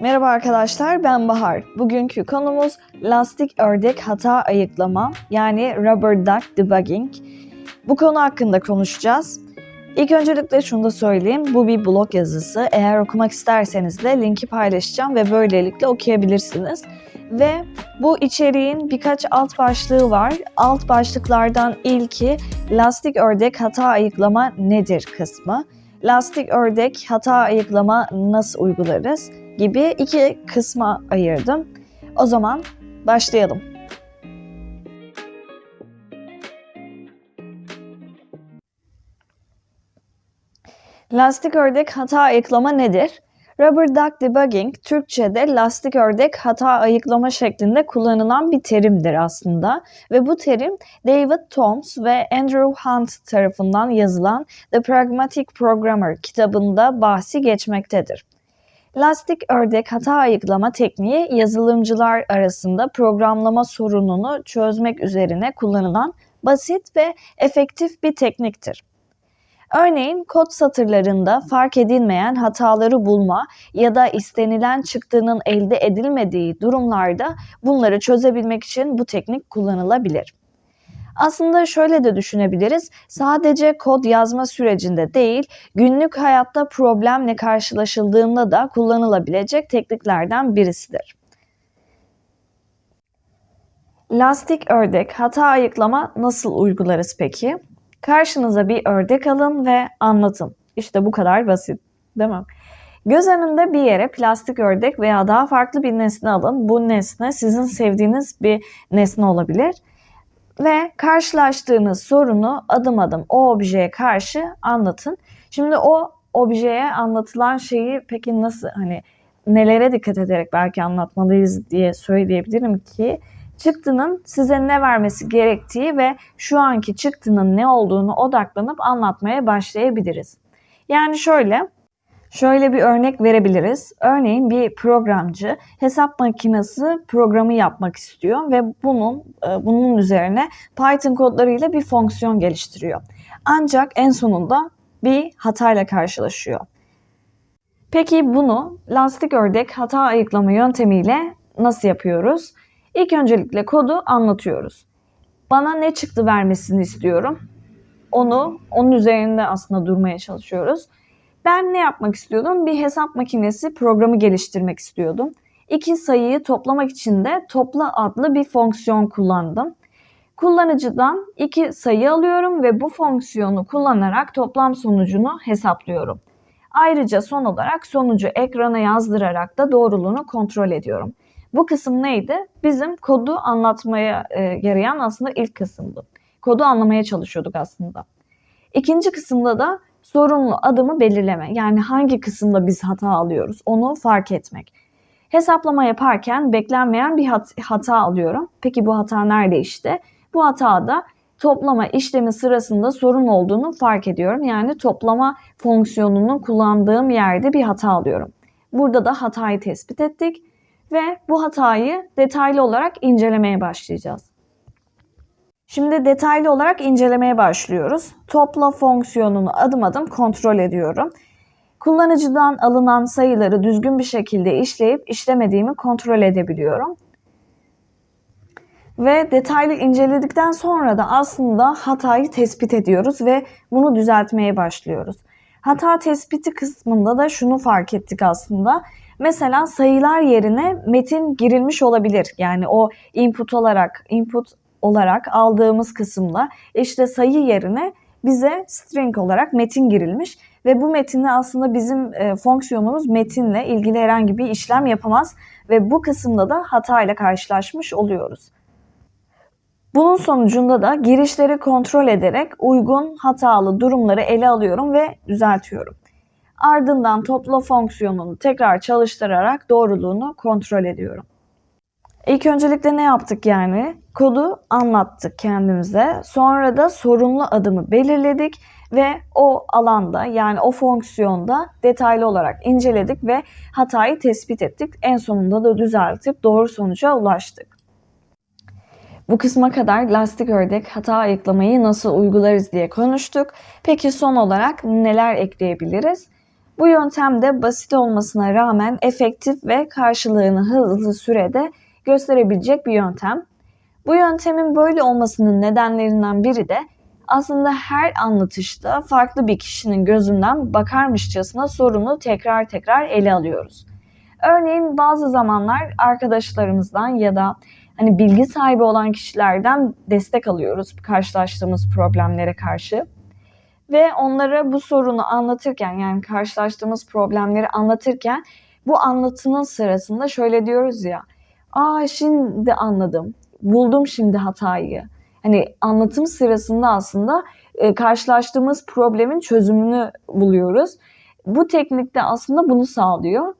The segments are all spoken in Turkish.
Merhaba arkadaşlar ben Bahar. Bugünkü konumuz lastik ördek hata ayıklama yani rubber duck debugging. Bu konu hakkında konuşacağız. İlk öncelikle şunu da söyleyeyim. Bu bir blog yazısı. Eğer okumak isterseniz de linki paylaşacağım ve böylelikle okuyabilirsiniz. Ve bu içeriğin birkaç alt başlığı var. Alt başlıklardan ilki lastik ördek hata ayıklama nedir kısmı. Lastik ördek hata ayıklama nasıl uygularız gibi iki kısma ayırdım. O zaman başlayalım. Lastik ördek hata ayıklama nedir? Rubber duck debugging Türkçe'de lastik ördek hata ayıklama şeklinde kullanılan bir terimdir aslında ve bu terim David Toms ve Andrew Hunt tarafından yazılan The Pragmatic Programmer kitabında bahsi geçmektedir. Lastik ördek hata ayıklama tekniği yazılımcılar arasında programlama sorununu çözmek üzerine kullanılan basit ve efektif bir tekniktir. Örneğin kod satırlarında fark edilmeyen hataları bulma ya da istenilen çıktının elde edilmediği durumlarda bunları çözebilmek için bu teknik kullanılabilir. Aslında şöyle de düşünebiliriz. Sadece kod yazma sürecinde değil, günlük hayatta problemle karşılaşıldığında da kullanılabilecek tekniklerden birisidir. Lastik ördek hata ayıklama nasıl uygularız peki? Karşınıza bir ördek alın ve anlatın. İşte bu kadar basit, değil mi? Göz önünde bir yere plastik ördek veya daha farklı bir nesne alın. Bu nesne sizin sevdiğiniz bir nesne olabilir ve karşılaştığınız sorunu adım adım o objeye karşı anlatın. Şimdi o objeye anlatılan şeyi peki nasıl hani nelere dikkat ederek belki anlatmalıyız diye söyleyebilirim ki çıktının size ne vermesi gerektiği ve şu anki çıktının ne olduğunu odaklanıp anlatmaya başlayabiliriz. Yani şöyle Şöyle bir örnek verebiliriz. Örneğin bir programcı hesap makinesi programı yapmak istiyor ve bunun e, bunun üzerine Python kodlarıyla bir fonksiyon geliştiriyor. Ancak en sonunda bir hatayla karşılaşıyor. Peki bunu lastik ördek hata ayıklama yöntemiyle nasıl yapıyoruz? İlk öncelikle kodu anlatıyoruz. Bana ne çıktı vermesini istiyorum. Onu onun üzerinde aslında durmaya çalışıyoruz. Ben ne yapmak istiyordum? Bir hesap makinesi programı geliştirmek istiyordum. İki sayıyı toplamak için de topla adlı bir fonksiyon kullandım. Kullanıcıdan iki sayı alıyorum ve bu fonksiyonu kullanarak toplam sonucunu hesaplıyorum. Ayrıca son olarak sonucu ekrana yazdırarak da doğruluğunu kontrol ediyorum. Bu kısım neydi? Bizim kodu anlatmaya e, yarayan aslında ilk kısımdı. Kodu anlamaya çalışıyorduk aslında. İkinci kısımda da sorunlu adımı belirleme. Yani hangi kısımda biz hata alıyoruz onu fark etmek. Hesaplama yaparken beklenmeyen bir hat- hata alıyorum. Peki bu hata nerede işte? Bu hatada toplama işlemi sırasında sorun olduğunu fark ediyorum. Yani toplama fonksiyonunu kullandığım yerde bir hata alıyorum. Burada da hatayı tespit ettik ve bu hatayı detaylı olarak incelemeye başlayacağız. Şimdi detaylı olarak incelemeye başlıyoruz. Topla fonksiyonunu adım adım kontrol ediyorum. Kullanıcıdan alınan sayıları düzgün bir şekilde işleyip işlemediğimi kontrol edebiliyorum. Ve detaylı inceledikten sonra da aslında hatayı tespit ediyoruz ve bunu düzeltmeye başlıyoruz. Hata tespiti kısmında da şunu fark ettik aslında. Mesela sayılar yerine metin girilmiş olabilir. Yani o input olarak input olarak aldığımız kısımda işte sayı yerine bize string olarak metin girilmiş ve bu metinle aslında bizim e, fonksiyonumuz metinle ilgili herhangi bir işlem yapamaz ve bu kısımda da hata ile karşılaşmış oluyoruz. Bunun sonucunda da girişleri kontrol ederek uygun hatalı durumları ele alıyorum ve düzeltiyorum. Ardından topla fonksiyonunu tekrar çalıştırarak doğruluğunu kontrol ediyorum. İlk öncelikle ne yaptık yani? Kodu anlattık kendimize. Sonra da sorunlu adımı belirledik ve o alanda yani o fonksiyonda detaylı olarak inceledik ve hatayı tespit ettik. En sonunda da düzeltip doğru sonuca ulaştık. Bu kısma kadar lastik ördek hata ayıklamayı nasıl uygularız diye konuştuk. Peki son olarak neler ekleyebiliriz? Bu yöntem de basit olmasına rağmen efektif ve karşılığını hızlı sürede gösterebilecek bir yöntem. Bu yöntemin böyle olmasının nedenlerinden biri de aslında her anlatışta farklı bir kişinin gözünden bakarmışçasına sorunu tekrar tekrar ele alıyoruz. Örneğin bazı zamanlar arkadaşlarımızdan ya da hani bilgi sahibi olan kişilerden destek alıyoruz karşılaştığımız problemlere karşı. Ve onlara bu sorunu anlatırken yani karşılaştığımız problemleri anlatırken bu anlatının sırasında şöyle diyoruz ya. Aa şimdi anladım. Buldum şimdi hatayı. Hani anlatım sırasında aslında e, karşılaştığımız problemin çözümünü buluyoruz. Bu teknikte aslında bunu sağlıyor.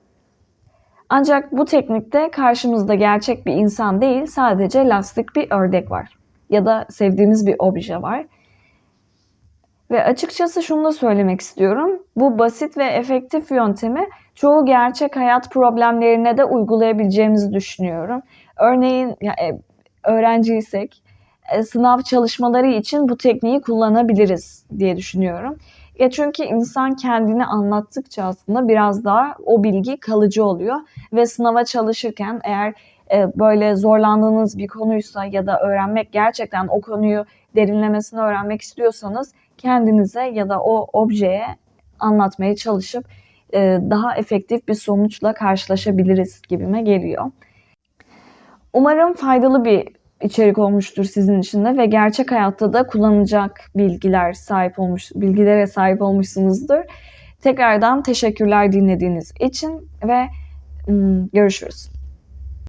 Ancak bu teknikte karşımızda gerçek bir insan değil, sadece lastik bir ördek var. Ya da sevdiğimiz bir obje var. Ve açıkçası şunu da söylemek istiyorum. Bu basit ve efektif yöntemi çoğu gerçek hayat problemlerine de uygulayabileceğimizi düşünüyorum. Örneğin e, öğrenciysek e, sınav çalışmaları için bu tekniği kullanabiliriz diye düşünüyorum. Ya çünkü insan kendini anlattıkça aslında biraz daha o bilgi kalıcı oluyor ve sınava çalışırken eğer e, böyle zorlandığınız bir konuysa ya da öğrenmek gerçekten o konuyu derinlemesine öğrenmek istiyorsanız kendinize ya da o objeye anlatmaya çalışıp e, daha efektif bir sonuçla karşılaşabiliriz gibime geliyor. Umarım faydalı bir içerik olmuştur sizin için de ve gerçek hayatta da kullanacak bilgiler sahip olmuş bilgilere sahip olmuşsunuzdur. Tekrardan teşekkürler dinlediğiniz için ve görüşürüz.